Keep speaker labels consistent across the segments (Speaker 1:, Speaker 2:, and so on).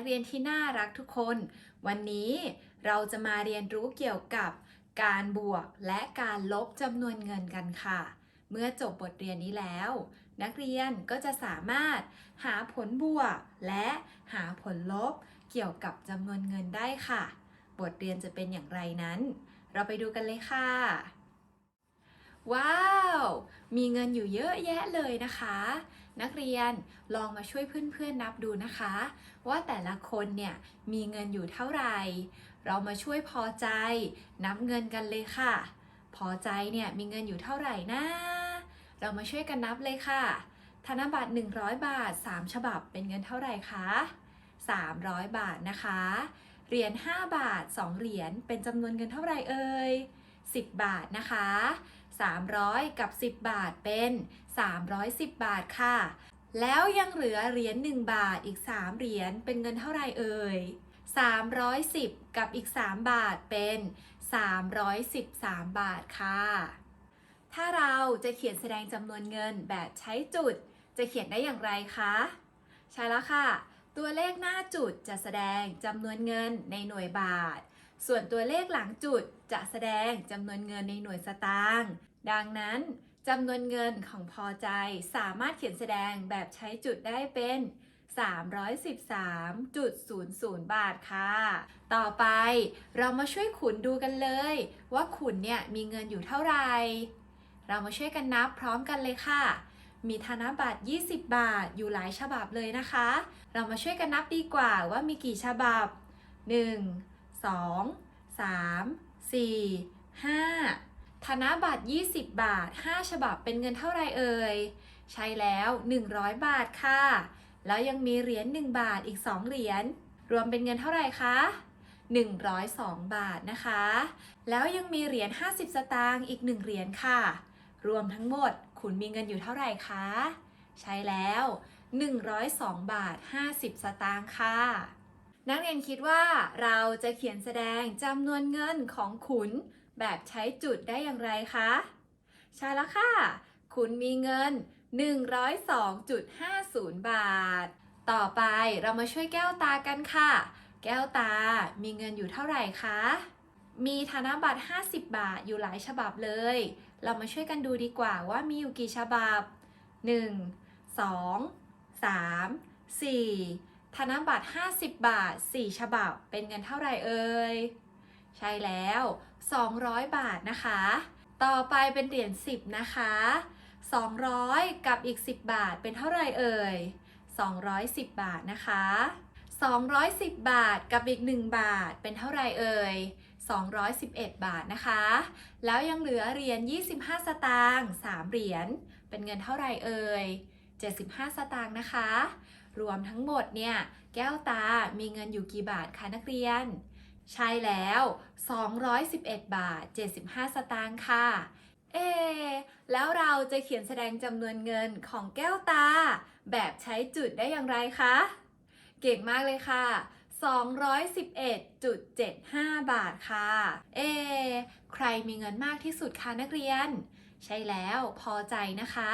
Speaker 1: ักเรียนที่น่ารักทุกคน วันนี้เราจะมาเรียนรู้เกี่ยวกับการบวกและการลบจำนวนเงินกันค่ะ เมื่อจบบทเรียนนี้แล้ว นักเรียนก็จะสามารถหาผลบวกและหาผลลบเกี่ยวกับจำนวนเงินได้ค่ะ บทเรียนจะเป็นอย่างไรนั้น เราไปดูกันเลยค่ะ ว้าว มีเงินอยู่เยอะแยะเลยนะคะ นักเรียนลองมาช่วยเพื่อนๆนับดูนะคะ ว่าแต่ละคนเนี่ยมีเงินอยู่เท่าไหร่ เรามาช่วยพอใจ นับเงินกันเลยค่ะ พอใจเนี่ยมีเงินอยู่เท่าไหร่นะ เรามาช่วยกันนับเลยค่ะ ธนบัตร 100 บาท 3 ฉบับเป็นเงินเท่าไหร่คะ 300 บาทนะคะ เหรียญ5บาท 2 เหรียญเป็นจำนวนเงินเท่าไหร่เอ่ย10 บาทนะคะ 300 กับ 10 บาทเป็น 310 บาทค่ะ แล้วยังเหลือเหรียญ1บาทอีก 3 เหรียญเป็นเงินเท่าไหร่เอ่ย 310 กับอีก 3 บาทเป็น 313 บาทค่ะ ถ้าเราจะเขียนแสดงจำนวนเงินแบบใช้จุด จะเขียนได้อย่างไรคะ ใช่แล้วค่ะ ตัวเลขหน้าจุดจะแสดงจำนวนเงินในหน่วยบาทส่วนตัวเลขหลังจุดจะแสดงจำนวนเงินในหน่วยสตางค์ ดังนั้นจำนวนเงินของพอใจสามารถเขียนแสดงแบบใช้จุดได้เป็น 313.00 บาทค่ะ ต่อไปเรามาช่วยขุนดูกันเลย ว่าขุนเนี่ยมีเงินอยู่เท่าไหร่ เรามาช่วยกันนับพร้อมกันเลยค่ะ มีธนบัตร 20 บาทอยู่หลายฉบับเลยนะคะ เรามาช่วยกันนับดีกว่าว่ามีกี่ฉบับ 1 2 3 4 5 ธนบัตร 20 บาท 5 ฉบับเป็นเงินเท่าไรเอ่ย ใช่แล้ว 100 บาทค่ะ แล้วยังมีเหรียญ1บาทอีก 2 เหรียญ รวมเป็นเงินเท่าไหร่คะ 102 บาทนะคะ แล้วยังมีเหรียญ 50 สตางค์อีก 1 เหรียญค่ะ รวมทั้งหมดคุณมีเงินอยู่เท่าไหร่คะ ใช่แล้ว 102 บาท 50 สตางค์ค่ะ นักเรียนคิดว่าเราจะเขียนแสดงจำนวนเงินของขุน แบบใช้จุดได้อย่างไรคะ ใช่แล้วค่ะ คุณมีเงิน 102.50 บาท ต่อไปเรามาช่วยแก้วตากันค่ะ แก้วตามีเงินอยู่เท่าไหร่คะ มีธนบัตร 50 บาทอยู่หลายฉบับเลย เรามาช่วยกันดูดีกว่าว่ามีอยู่กี่ฉบับ 1 2 3 4 ธนบัตร 50 บาท 4 ฉบับ เป็นเงินเท่าไหร่เอ่ย ใช่แล้ว 200 บาทนะคะ ต่อไปเป็นเหรียญ10 นะคะ 200 กับอีก 10 บาทเป็นเท่าไหร่เอ่ย 210 บาทนะคะ 210 บาทกับอีก 1 บาทเป็นเท่าไหร่เอ่ย 211 บาทนะคะ แล้วยังเหลือเหรียญ25 สตางค์3เหรียญเป็นเงินเท่าไหร่เอ่ย 75 สตางค์นะคะ รวมทั้งหมดเนี่ย แก้วตามีเงินอยู่กี่บาทคะนักเรียน ใช่แล้ว 211 บาท 75 สตางค์ค่ะ เอ แล้วเราจะเขียนแสดงจำนวนเงินของแก้วตา แบบใช้จุดได้อย่างไรคะ เก่งมากเลยค่ะ 211.75 บาทค่ะ เอ ใครมีเงินมากที่สุดคะนักเรียน ใช่แล้วพอใจนะคะ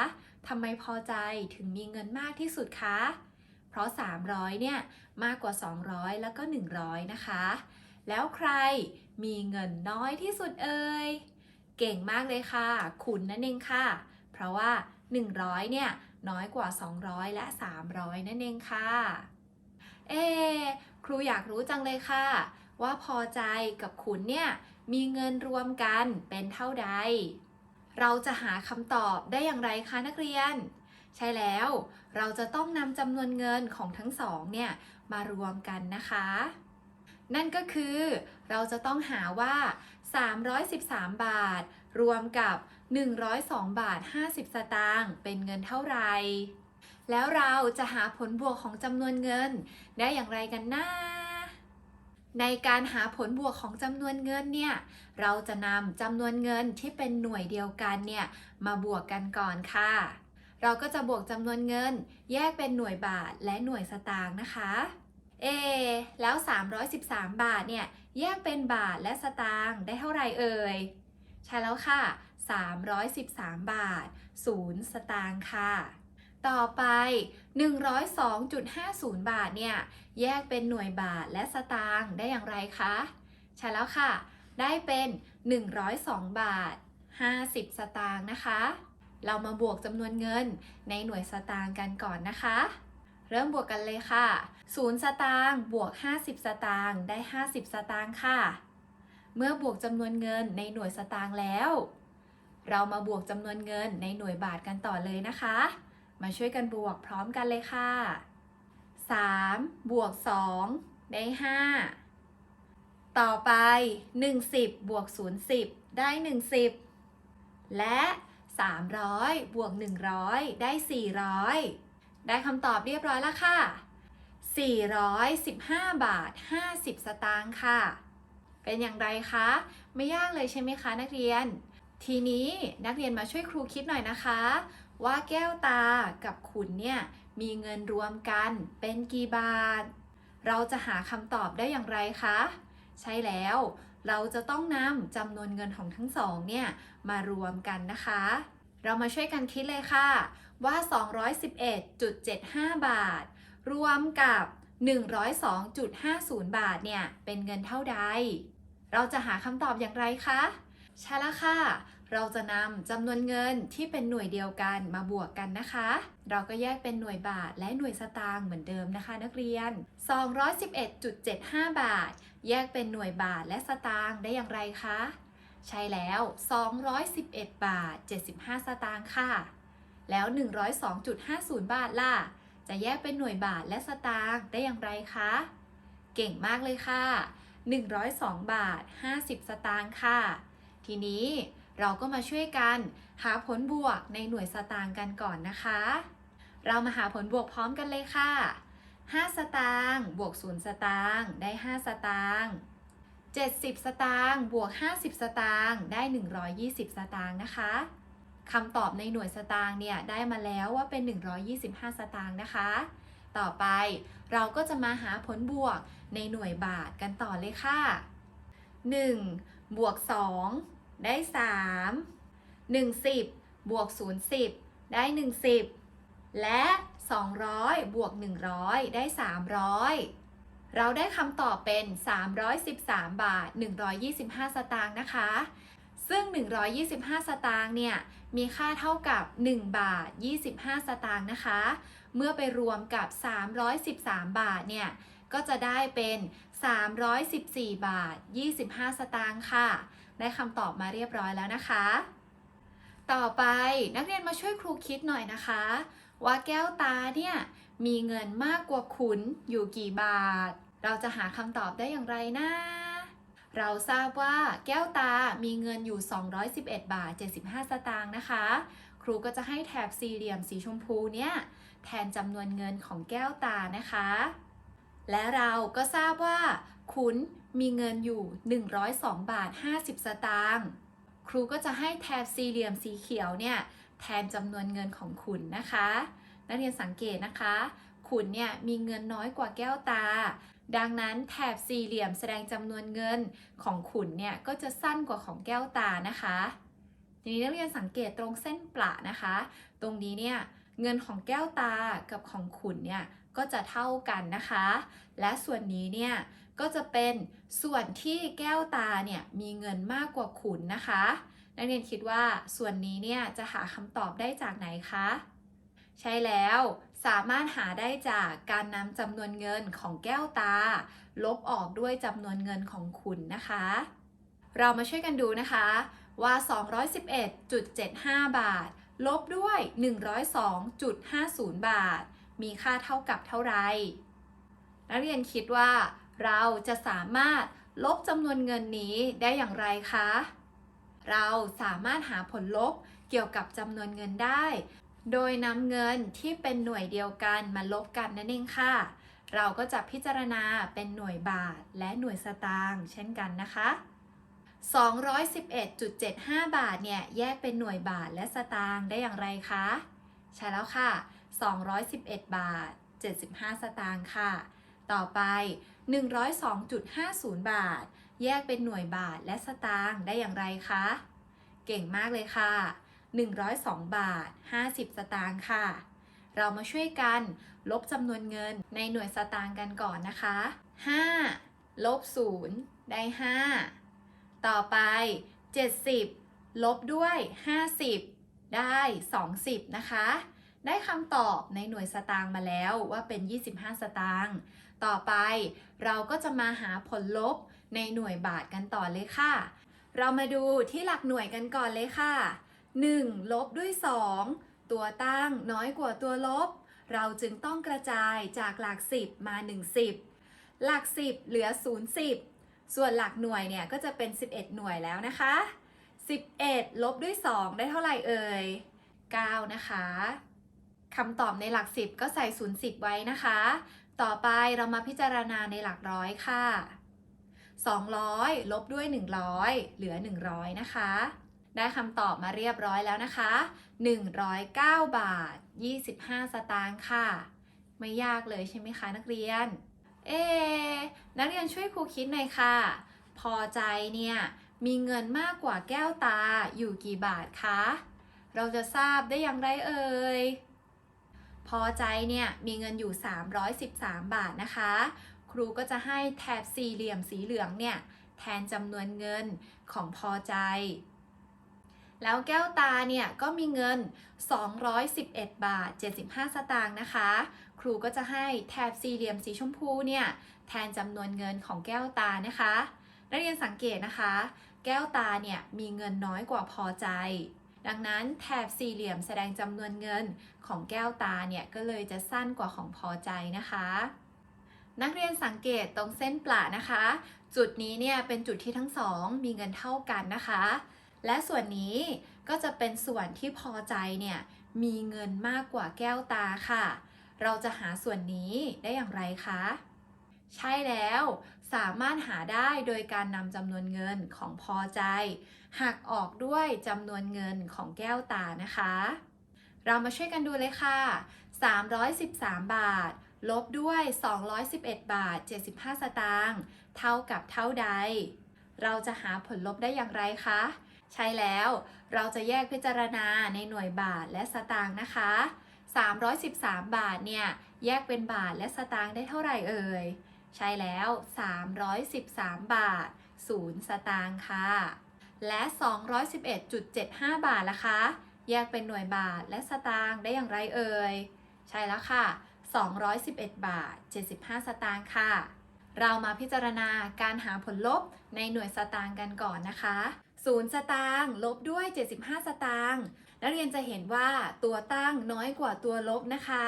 Speaker 1: ทำไมพอใจถึงมีเงินมากที่สุดคะ เพราะ 300 เนี่ย มากกว่า 200 แล้วก็ 100 นะคะ แล้วใครมีเงินน้อยที่สุดเอ่ย เก่งมากเลยค่ะ คุณนั่นเองค่ะ เพราะว่า 100 เนี่ย น้อยกว่า 200 และ 300 นั่นเองค่ะ เอ ครูอยากรู้จังเลยค่ะ ว่าพอใจกับขุนเนี่ย มีเงินรวมกันเป็นเท่าใด เราจะหาคำตอบได้อย่างไรคะนักเรียน ใช่แล้ว เราจะต้องนำจำนวนเงินของทั้งสองเนี่ย มารวมกันนะคะ นั่นก็คือเราจะต้องหาว่า 313 บาท รวมกับ 102 บาท 50 สตางค์เป็นเงินเท่าไหร่แล้วเราจะหาผลบวกของจำนวนเงิน ได้อย่างไรกันนะในการหาผลบวกของจำนวนเงินเนี่ย เราจะนำจำนวนเงินที่เป็นหน่วยเดียวกันเนี่ย มาบวกกันก่อนค่ะ เราก็จะบวกจำนวนเงิน แยกเป็นหน่วยบาทและหน่วยสตางค์นะคะ เอแล้ว 313 บาทเนี่ยแยกเป็นบาทและสตางค์ได้เท่าไหร่เอ่ย ใช่แล้วค่ะ 313 บาท 0 สตางค์ค่ะ ต่อไป 102.50 บาทเนี่ยแยกเป็นหน่วยบาทและสตางค์ได้อย่างไรคะ ใช่แล้วค่ะ ได้เป็น 102 บาท 50 สตางค์นะคะ เรามาบวกจำนวนเงินในหน่วยสตางค์กันก่อนนะคะ เริ่มบวกกันเลยค่ะ 0 สตางค์บวก 50 สตางค์ได้ 50 สตางค์ค่ะ เมื่อบวกจำนวนเงินในหน่วยสตางค์แล้ว เรามาบวกจำนวนเงินในหน่วยบาทกันต่อเลยนะคะ มาช่วยกันบวกพร้อมกันเลยค่ะ 3 บวก 2 ได้ 5 ต่อไป 10 บวก 0 10 ได้ 10 และ 300 บวก 100 ได้ 400 ได้คำตอบเรียบร้อยแล้วค่ะ 415 บาท 50 สตางค์ค่ะ เป็นอย่างไรคะ ไม่ยากเลยใช่ไหมคะนักเรียน ทีนี้นักเรียนมาช่วยครูคิดหน่อยนะคะ ว่าแก้วตากับขุนเนี่ยมีเงินรวมกันเป็นกี่บาท เราจะหาคำตอบได้อย่างไรคะ ใช่แล้ว เราจะต้องนำจำนวนเงินของทั้งสองเนี่ยมารวมกันนะคะ เรามาช่วยกันคิดเลยค่ะว่า 211.75 บาท รวมกับ 102.50 บาทเนี่ย เป็นเงินเท่าใด เราจะหาคำตอบอย่างไรคะ ใช่แล้วค่ะ เราจะนำจำนวนเงินที่เป็นหน่วยเดียวกันมาบวกกันนะคะ เราก็แยกเป็นหน่วยบาทและหน่วยสตางค์เหมือนเดิมนะคะ นักเรียน 211.75 บาท แยกเป็นหน่วยบาทและสตางค์ได้อย่างไรคะ ใช่แล้ว 211 บาท 75 สตางค์ค่ะ แล้ว 102.50 บาทล่ะ จะแยกเป็นหน่วยบาทและสตางค์ได้อย่างไรคะ เก่งมากเลยค่ะ 102 บาท 50 สตางค์ค่ะ ทีนี้เราก็มาช่วยกันหาผลบวกในหน่วยสตางค์กันก่อนนะคะ เรามาหาผลบวกพร้อมกันเลยค่ะ 5 สตางค์บวก 0 สตางค์ได้ 5 สตางค์70 สตางค์บวก 50 สตางค์ได้ 120 สตางค์นะคะ คำตอบในหน่วยสตางค์เนี่ยได้มาแล้วว่าเป็น 125 สตางค์นะคะ ต่อไปเราก็จะมาหาผลบวกในหน่วยบาทกันต่อเลยค่ะ 1 บวก 2 ได้ 3 1 0บวก 0 10 ได้ 1 10 และ 200 บวก 100 ได้ 300เราได้คำตอบเป็น 313 บาท 125 สตางค์นะคะ ซึ่ง 125 สตางค์เนี่ย มีค่าเท่ากับ 1 บาท 25 สตางค์นะคะ เมื่อไปรวมกับ 313 บาทเนี่ยก็จะได้เป็น 314 บาท 25 สตางค์ค่ะ ได้คำตอบมาเรียบร้อยแล้วนะคะ ต่อไปนักเรียนมาช่วยครูคิดหน่อยนะคะ ว่าแก้วตาเนี่ยมีเงินมากกว่าขุนอยู่กี่บาท เราจะหาคำตอบได้อย่างไรนะ เราทราบว่าแก้วตามีเงินอยู่ 211 บาท 75 สตางค์นะคะ ครูก็จะให้แถบสี่เหลี่ยมสีชมพูเนี่ยแทนจำนวนเงินของแก้วตานะคะ และเราก็ทราบว่า คุณมีเงินอยู่ 102 บาท 50 สตางค์ครูก็จะให้แถบสี่เหลี่ยมสีเขียวเนี่ยแทนจำนวนเงินของคุณนะคะ นักเรียนสังเกตนะคะ คุณเนี่ยมีเงินน้อยกว่าแก้วตา ดังนั้นแถบสี่เหลี่ยมแสดงจำนวนเงินของขุนเนี่ยก็จะสั้นกว่าของแก้วตานะคะทีนี้นักเรียนสังเกตตรงเส้นประนะคะ ตรงนี้เนี่ยเงินของแก้วตากับของขุนเนี่ยก็จะเท่ากันนะคะ และส่วนนี้เนี่ยก็จะเป็นส่วนที่แก้วตาเนี่ยมีเงินมากกว่าขุนนะคะ นักเรียนคิดว่าส่วนนี้เนี่ยจะหาคำตอบได้จากไหนคะ ใช่แล้ว สามารถหาได้จากการนำจำนวนเงินของแก้วตา ลบออกด้วยจำนวนเงินของคุณนะคะ เรามาช่วยกันดูนะคะว่า 211.75 บาท ลบด้วย 102.50 บาท มีค่าเท่ากับเท่าไหร่นักเรียนคิดว่า เราจะสามารถลบจำนวนเงินนี้ได้อย่างไรคะ เราสามารถหาผลลบเกี่ยวกับจำนวนเงินได้ โดยนำเงินที่เป็นหน่วยเดียวกันมาลบกันนั่นเองค่ะ เราก็จะพิจารณาเป็นหน่วยบาทและหน่วยสตางค์เช่นกันนะคะ 211.75 บาทเนี่ยแยกเป็นหน่วยบาทและสตางค์ได้อย่างไรคะ ใช่แล้วค่ะ 211 บาท 75 สตางค์ค่ะ ต่อไป 102.50 บาท แยกเป็นหน่วยบาทและสตางค์ได้อย่างไรคะ เก่งมากเลยค่ะ 102 บาท 50 สตางค์ค่ะ เรามาช่วยกันลบจำนวนเงินในหน่วยสตางค์กันก่อนนะคะ 5 ลบ 0 ได้ 5 ต่อไป 70 ลบด้วย 50 ได้ 20 นะคะ ได้คำตอบในหน่วยสตางค์มาแล้วว่าเป็น 25 สตางค์ต่อไปเราก็จะมาหาผลลบในหน่วยบาทกันต่อเลยค่ะ เรามาดูที่หลักหน่วยกันก่อนเลยค่ะ 1 ลบด้วย 2 ตัวตั้งน้อยกว่าตัวลบ เราจึงต้องกระจายจากหลัก 10 มา 10 หลัก 10 เหลือ 0 10 ส่วนหลักหน่วยเนี่ยก็จะเป็น 11 หน่วยแล้วนะคะ 11 ลบด้วย 2 ได้เท่าไหร่เอ่ย 9 นะคะคำตอบในหลัก 10 ก็ใส่0 10ไว้นะคะ ต่อไปเรามาพิจารณาในหลักร้อยค่ะ 200 ลบด้วย 100 เหลือ 100 นะคะ ได้คำตอบมาเรียบร้อยแล้วนะคะ 109 บาท 25 สตางค์ค่ะ ไม่ยากเลยใช่ไหมคะนักเรียน เอ๊นักเรียนช่วยครูคิดหน่อยค่ะ พอใจเนี่ย มีเงินมากกว่าแก้วตาอยู่กี่บาทคะ เราจะทราบได้อย่างไรเอ่ย พอใจเนี่ยมีเงินอยู่ 313 บาทนะคะ ครูก็จะให้แถบสี่เหลี่ยมสีเหลืองเนี่ยแทนจำนวนเงินของพอใจ แล้วแก้วตาเนี่ยก็มีเงิน 211 บาท 75 สตางค์นะคะ ครูก็จะให้แถบสี่เหลี่ยมสีชมพูเนี่ยแทนจำนวนเงินของแก้วตานะคะนักเรียนสังเกตนะคะ แก้วตาเนี่ยมีเงินน้อยกว่าพอใจ ดังนั้นแถบสี่เหลี่ยมแสดงจำนวนเงินของแก้วตาเนี่ยก็เลยจะสั้นกว่าของพอใจนะคะนักเรียนสังเกตตรงเส้นประนะคะ จุดนี้เนี่ยเป็นจุดที่ทั้งสองมีเงินเท่ากันนะคะ และส่วนนี้ก็จะเป็นส่วนที่พอใจเนี่ยมีเงินมากกว่าแก้วตาค่ะ เราจะหาส่วนนี้ได้อย่างไรคะ ใช่แล้วสามารถหาได้โดยการนำจำนวนเงินของพอใจ หักออกด้วยจำนวนเงินของแก้วตานะคะ เรามาช่วยกันดูเลยค่ะ 313 บาท ลบด้วย 211 บาท 75 สตางค์เท่ากับเท่าใด เราจะหาผลลบได้อย่างไรคะ ใช่แล้วเราจะแยกพิจารณาในหน่วยบาทและสตางค์นะคะ 313 บาทเนี่ยแยกเป็นบาทและสตางค์ได้เท่าไหร่เอ่ย ใช่แล้ว 313 บาท 0 สตางค์ค่ะ และ 211.75 บาทล่ะคะ แยกเป็นหน่วยบาทและสตางค์ได้อย่างไรเอ่ย ใช่แล้วค่ะ 211 บาท 75 สตางค์ค่ะ เรามาพิจารณาการหาผลลบในหน่วยสตางค์กันก่อนนะคะ 0 สตางค์ลบด้วย 75 สตางค์นักเรียนจะเห็นว่าตัวตั้งน้อยกว่าตัวลบนะคะ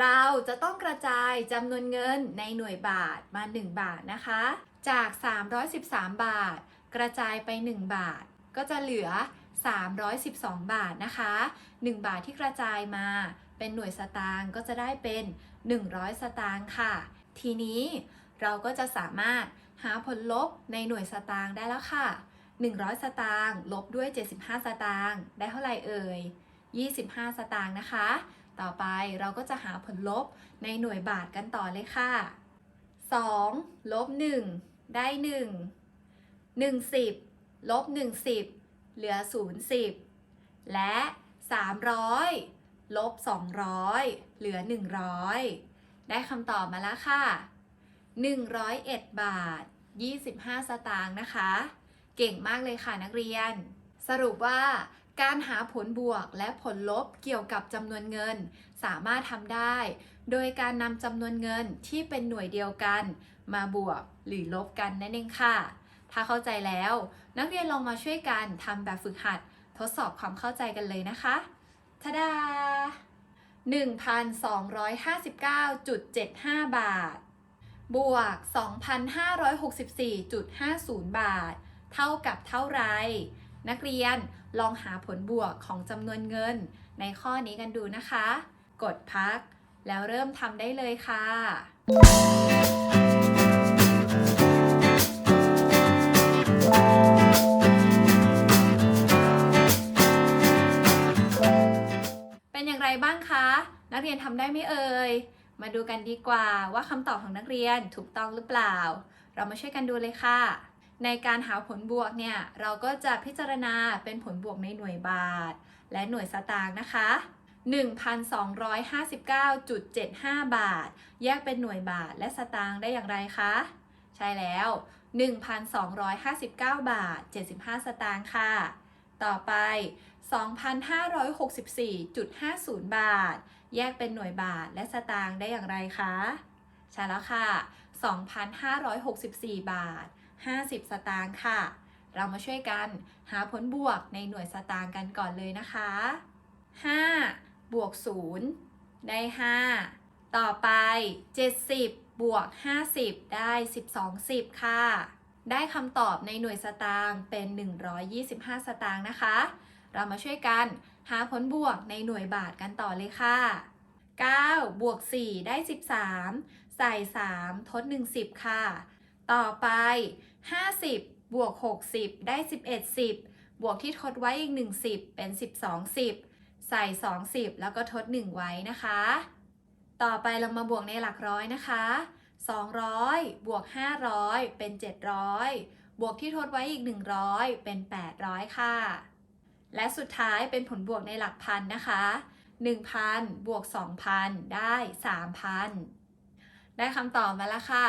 Speaker 1: เราจะต้องกระจายจำนวนเงินในหน่วยบาทมา 1 บาทนะคะ จาก 313 บาท กระจายไป 1 บาท ก็จะเหลือ 312 บาทนะคะ 1 บาทที่กระจายมาเป็นหน่วยสตางค์ก็จะได้เป็น 100 สตางค์ค่ะ ทีนี้เราก็จะสามารถหาผลลบในหน่วยสตางค์ได้แล้วค่ะ 100 สตางค์ลบด้วย 75 สตางค์ได้เท่าไหร่เอ่ย 25 สตางค์นะคะ ต่อไปเราก็จะหาผลลบในหน่วยบาทกันต่อเลยค่ะ 2 ลบ 1 ได้ 1 1 0ลบ1 0 เหลือ 0 10 และ 300 ลบ 200 เหลือ 100 ได้คำตอบมาแล้วค่ะ 101 บาท 25 สตางค์นะคะ เก่งมากเลยค่ะนักเรียน สรุปว่าการหาผลบวกและผลลบเกี่ยวกับจำนวนเงิน สามารถทำได้ โดยการนำจำนวนเงินที่เป็นหน่วยเดียวกัน มาบวกหรือลบกันนั่นเองค่ะ ถ้าเข้าใจแล้ว นักเรียนลองมาช่วยกันทำแบบฝึกหัด ทดสอบความเข้าใจกันเลยนะคะทะดา 1,259.75 บาท บวก 2,564.50 บาท เท่ากับเท่าไร นักเรียนลองหาผลบวกของจำนวนเงินในข้อนี้กันดูนะคะ กดพัก แล้วเริ่มทำได้เลยค่ะเป็นอย่างไรบ้างคะ นักเรียนทำได้ไหมเอ่ย มาดูกันดีกว่าว่าคำตอบของนักเรียนถูกต้องหรือเปล่า เรามาช่วยกันดูเลยค่ะ ในการหาผลบวกเนี่ยเราก็จะพิจารณาเป็นผลบวกในหน่วยบาท และหน่วยสตางค์นะคะ 1,259.75 บาท แยกเป็นหน่วยบาทและสตางค์ได้อย่างไรคะ ใช่แล้ว 1,259 บาท 75 สตางค์ค่ะ ต่อไป 2,564.50 บาท แยกเป็นหน่วยบาทและสตางค์ได้อย่างไรคะ ใช่แล้วค่ะ 2,564 บาท 50 สตางค์ค่ะ เรามาช่วยกันหาผลบวกในหน่วยสตางค์กันก่อนเลยนะคะ 5 บวก 0 ได้ 5 ต่อไป 70 บวก 50 ได้ 12 10 ค่ะ ได้คำตอบในหน่วยสตางค์เป็น 125 สตางค์นะคะ เรามาช่วยกันหาผลบวกในหน่วยบาทกันต่อเลยค่ะ 9 บวก 4 ได้ 13 ใส่ 3 ทด 1 10 ค่ะ ต่อไป 50 บวก 60 ได้ 11 10 บวกที่ทดไว้อีก 1 10 เป็น 12 10 ใส่ 2 10 แล้วก็ทด 1 ไว้นะคะ ต่อไปเรามาบวกในหลักร้อยนะคะ 200 บวก 500 เป็น 700 บวกที่ทดไว้อีก 100 เป็น 800 ค่ะ และสุดท้ายเป็นผลบวกในหลักพันนะคะ 1,000 บวก 2,000 ได้ 3,000 ได้คำตอบมาแล้วค่ะ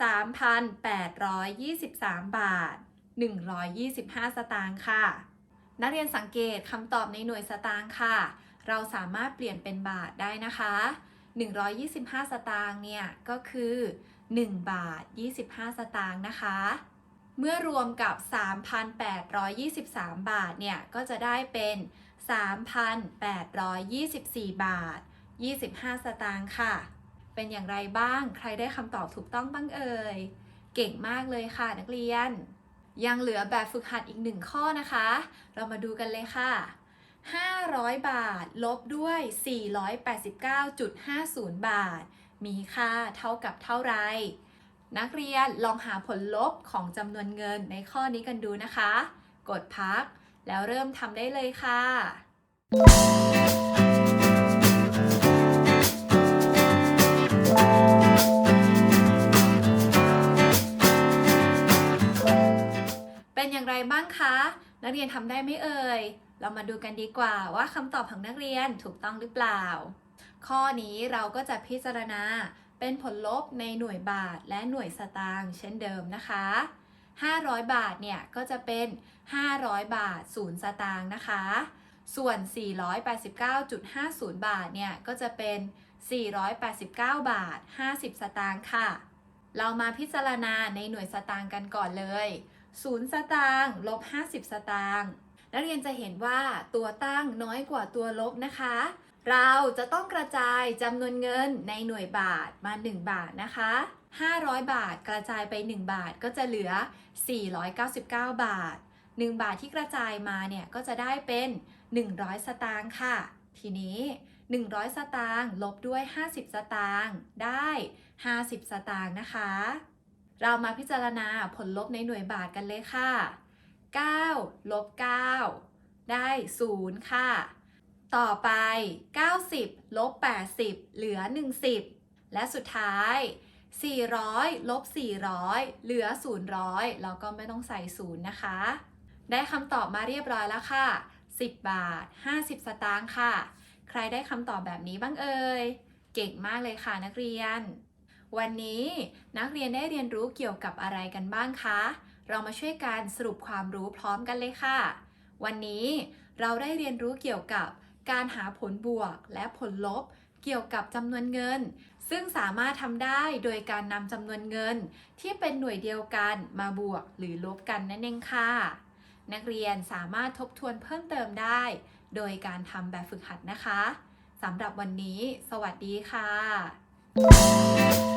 Speaker 1: 3,823 บาท 125 สตางค์ค่ะ นักเรียนสังเกตคำตอบในหน่วยสตางค์ค่ะ เราสามารถเปลี่ยนเป็นบาทได้นะคะ 125 สตางค์เนี่ยก็คือ 1 บาท 25 สตางค์นะคะ เมื่อรวมกับ 3,823 บาทเนี่ยก็จะได้เป็น 3,824 บาท 25 สตางค์ค่ะ เป็นอย่างไรบ้าง ใครได้คำตอบถูกต้องบ้างเอ่ย เก่งมากเลยค่ะนักเรียน ยังเหลือแบบฝึกหัดอีกหนึ่งข้อนะคะ เรามาดูกันเลยค่ะ 500 บาท ลบด้วย 489.50 บาท มีค่าเท่ากับเท่าไร นักเรียนลองหาผลลบของจำนวนเงินในข้อนี้กันดูนะคะ กดพัก แล้วเริ่มทำได้เลยค่ะ นักเรียนทำได้ไหมเอ่ย เรามาดูกันดีกว่าว่าคำตอบของนักเรียนถูกต้องหรือเปล่า ข้อนี้เราก็จะพิจารณาเป็นผลลบในหน่วยบาทและหน่วยสตางค์เช่นเดิมนะคะ 500 บาทเนี่ยก็จะเป็น 500 บาท 0 สตางค์นะคะ ส่วน 489.50 บาทเนี่ยก็จะเป็น 489 บาท 50 สตางค์ค่ะ เรามาพิจารณาในหน่วยสตางค์กันก่อนเลย 0 สตางค์ลบ 50 สตางค์นักเรียนจะเห็นว่าตัวตั้งน้อยกว่าตัวลบนะคะ เราจะต้องกระจายจำนวนเงินในหน่วยบาทมา 1 บาทนะคะ 500 บาทกระจายไป 1 บาทก็จะเหลือ 499 บาท 1 บาทที่กระจายมาเนี่ยก็จะได้เป็น 100 สตางค์ค่ะ ทีนี้ 100 สตางค์ลบด้วย 50 สตางค์ได้ 50 สตางค์นะคะ เรามาพิจารณาผลลบในหน่วยบาทกันเลยค่ะ 9 ลบ 9 ได้ 0 ค่ะ ต่อไป 90 ลบ 80 เหลือ 10 และสุดท้าย 400 ลบ 400 เหลือ 000 แล้วก็ไม่ต้องใส่ 0 นะคะ ได้คำตอบมาเรียบร้อยแล้วค่ะ 10 บาท 50 สตางค์ค่ะ ใครได้คำตอบแบบนี้บ้างเอ่ย เก่งมากเลยค่ะนักเรียน วันนี้นักเรียนได้เรียนรู้เกี่ยวกับอะไรกันบ้างคะ เรามาช่วยกันสรุปความรู้พร้อมกันเลยค่ะ วันนี้เราได้เรียนรู้เกี่ยวกับการหาผลบวกและผลลบ เกี่ยวกับจำนวนเงิน ซึ่งสามารถทำได้โดยการนำจำนวนเงิน ที่เป็นหน่วยเดียวกันมาบวกหรือลบกันนั่นเองค่ะ นักเรียนสามารถทบทวนเพิ่มเติมได้ โดยการทำแบบฝึกหัดนะคะสำหรับวันนี้ สวัสดีค่ะ